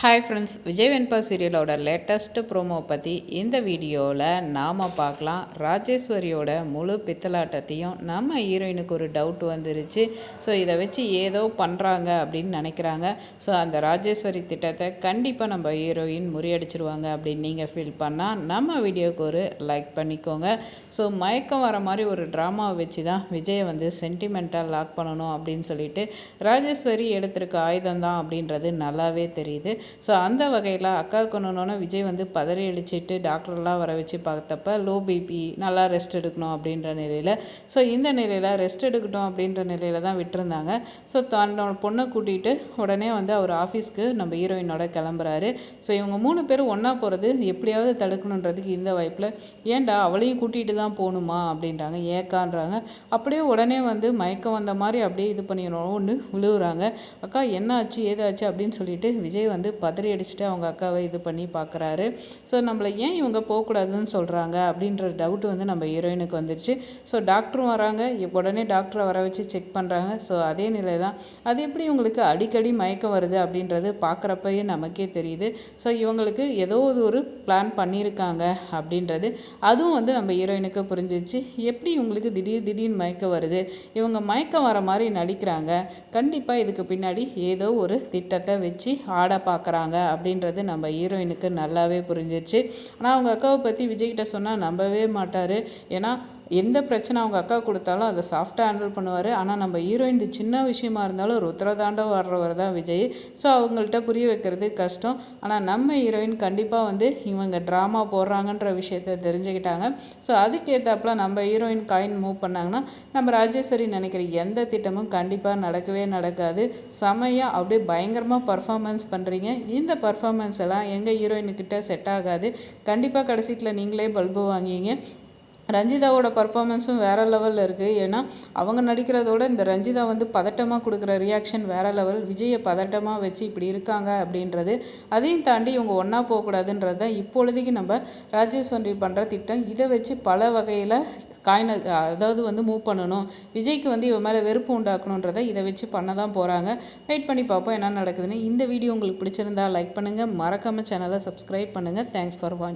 Hi friends Vijay Venba சீரியலோட latest promo பற்றி இந்த வீடியோவில் நாம் பார்க்கலாம். ராஜேஸ்வரியோட முழு பித்தலாட்டத்தையும் நம்ம ஹீரோயினுக்கு ஒரு டவுட் வந்துருச்சு. ஸோ இதை வச்சு ஏதோ பண்ணுறாங்க அப்படின்னு நினைக்கிறாங்க. ஸோ அந்த ராஜேஸ்வரி திட்டத்தை கண்டிப்பாக நம்ம ஹீரோயின் முறியடிச்சிருவாங்க அப்படின்னு நீங்கள் ஃபீல் பண்ணால் நம்ம வீடியோவுக்கு ஒரு லைக் பண்ணிக்கோங்க. ஸோ மயக்கம் வர மாதிரி ஒரு ட்ராமாவை வச்சு தான் விஜயை வந்து சென்டிமெண்ட்டாக லாக் பண்ணணும் அப்படின்னு சொல்லிட்டு ராஜேஸ்வரி எடுத்திருக்க ஆயுதம் தான் அப்படின்றது நல்லாவே தெரியுது. ஸோ அந்த வகையில் அக்காவுக்கு கொண்டோன்னே விஜய் வந்து பதறி அழிச்சிட்டு டாக்டர்லாம் வர வச்சு பார்த்தப்ப லோ பிபி நல்லா ரெஸ்ட் எடுக்கணும் அப்படின்ற நிலையில் ஸோ இந்த நிலையில் ரெஸ்ட் எடுக்கட்டும் அப்படின்ற நிலையில் தான் விட்டுருந்தாங்க. ஸோ தன்னோட பொண்ணை கூட்டிகிட்டு உடனே வந்து அவர் ஆஃபீஸ்க்கு நம்ம ஹீரோயினோட கிளம்புறாரு. ஸோ இவங்க மூணு பேரும் ஒன்றா போகிறது எப்படியாவது தடுக்கணுன்றதுக்கு இந்த வாய்ப்பில் ஏன்டா அவளையும் கூட்டிகிட்டு தான் போகணுமா அப்படின்றாங்க. ஏக்கான்றாங்க. அப்படியே உடனே வந்து மயக்கம் வந்த மாதிரி அப்படியே இது பண்ணிடணும்னு விழுவுறாங்க. அக்கா என்ன ஆச்சு ஏதாச்சு? அப்படின்னு சொல்லிட்டு விஜய் வந்து பதறி அடிச்சுட்டு அவங்க அக்காவை இது பண்ணி பார்க்குறாரு. ஸோ நம்மளை ஏன் இவங்க போகக்கூடாதுன்னு சொல்கிறாங்க அப்படின்ற டவுட் வந்து நம்ம ஹீரோயினுக்கு வந்துடுச்சு ஸோ டாக்டரும் வராங்க. உடனே டாக்டரை வர வச்சு செக் பண்ணுறாங்க ஸோ அதே நிலை தான் அது எப்படி இவங்களுக்கு அடிக்கடி மயக்கம் வருது அப்படின்றது பார்க்குறப்பயே நமக்கே தெரியுது. ஸோ இவங்களுக்கு ஏதோ ஒரு பிளான் பண்ணியிருக்காங்க அப்படின்றது. அதுவும் வந்து நம்ம ஹீரோயினுக்கு புரிஞ்சிச்சு எப்படி இவங்களுக்கு திடீர் திடீர்னு மயக்கம் வருது? இவங்க மயக்கம் வர மாதிரி நடிக்கிறாங்க. கண்டிப்பாக இதுக்கு பின்னாடி ஏதோ ஒரு திட்டத்தை வச்சு ஆட பார்க்குறாங்க அப்படின்றது நம்ம ஹீரோயினுக்கு நல்லாவே புரிஞ்சிச்சு ஆனால் அவங்க அக்காவை பற்றி விஜய்கிட்ட சொன்னால் நம்பவே மாட்டார். ஏன்னா எந்த பிரச்சனை அவங்க அக்கா கொடுத்தாலும் அதை சாஃப்டாக ஹேண்டில் பண்ணுவார். ஆனால் நம்ம ஹீரோயின் சின்ன விஷயமா இருந்தாலும் ருத்ரதாண்டம் வர்றவர் தான் விஜய். ஸோ அவங்கள்ட்ட புரிய வைக்கிறது கஷ்டம். ஆனால் நம்ம ஹீரோயின் கண்டிப்பாக வந்து இவங்க ட்ராமா போடுறாங்கன்ற விஷயத்த தெரிஞ்சுக்கிட்டாங்க. ஸோ அதுக்கேற்றாப்புல நம்ம ஹீரோயின் காயின் மூவ் பண்ணாங்கன்னா நம்ம ராஜேஸ்வரி நினைக்கிற எந்த திட்டமும் கண்டிப்பாக நடக்கவே நடக்காது. செமையாக அப்படியே பயங்கரமாக பர்ஃபார்மன்ஸ் பண்ணுறீங்க இந்த பர்ஃபார்மன்ஸ் எல்லாம் எங்கள் ஹீரோயினுக்கிட்ட செட் ஆகாது. கண்டிப்பாக கடைசியில் நீங்களே பல்பு வாங்கிங்க ரஞ்சிதாவோட பர்ஃபாமன்ஸும் வேறு லெவலில் இருக்குது ஏன்னா அவங்க நடிக்கிறதோட இந்த ரஞ்சிதா வந்து பதட்டமாக கொடுக்குற ரியாக்ஷன் வேறு லெவல் விஜயை பதட்டமாக வச்சு இப்படி இருக்காங்க அப்படின்றது அதையும் தாண்டி இவங்க ஒன்றா போகக்கூடாதுன்றது தான் இப்பொழுதைக்கு நம்ம ராஜேஸ்வரி பண்ணுற திட்டம். இதை வச்சு பல வகையில் காயின அதாவது வந்து மூவ் பண்ணணும். விஜய்க்கு வந்து இவன் மேலே வெறுப்பு உண்டாக்கணுன்றதை இதை வச்சு பண்ண தான் போகிறாங்க வெயிட் பண்ணி பார்ப்போம் என்ன நடக்குதுன்னு. இந்த வீடியோ உங்களுக்கு பிடிச்சிருந்தா லைக் பண்ணுங்கள் மறக்காமல் சேனலை சப்ஸ்கிரைப் பண்ணுங்கள் தேங்க்ஸ் ஃபார் வாட்ச்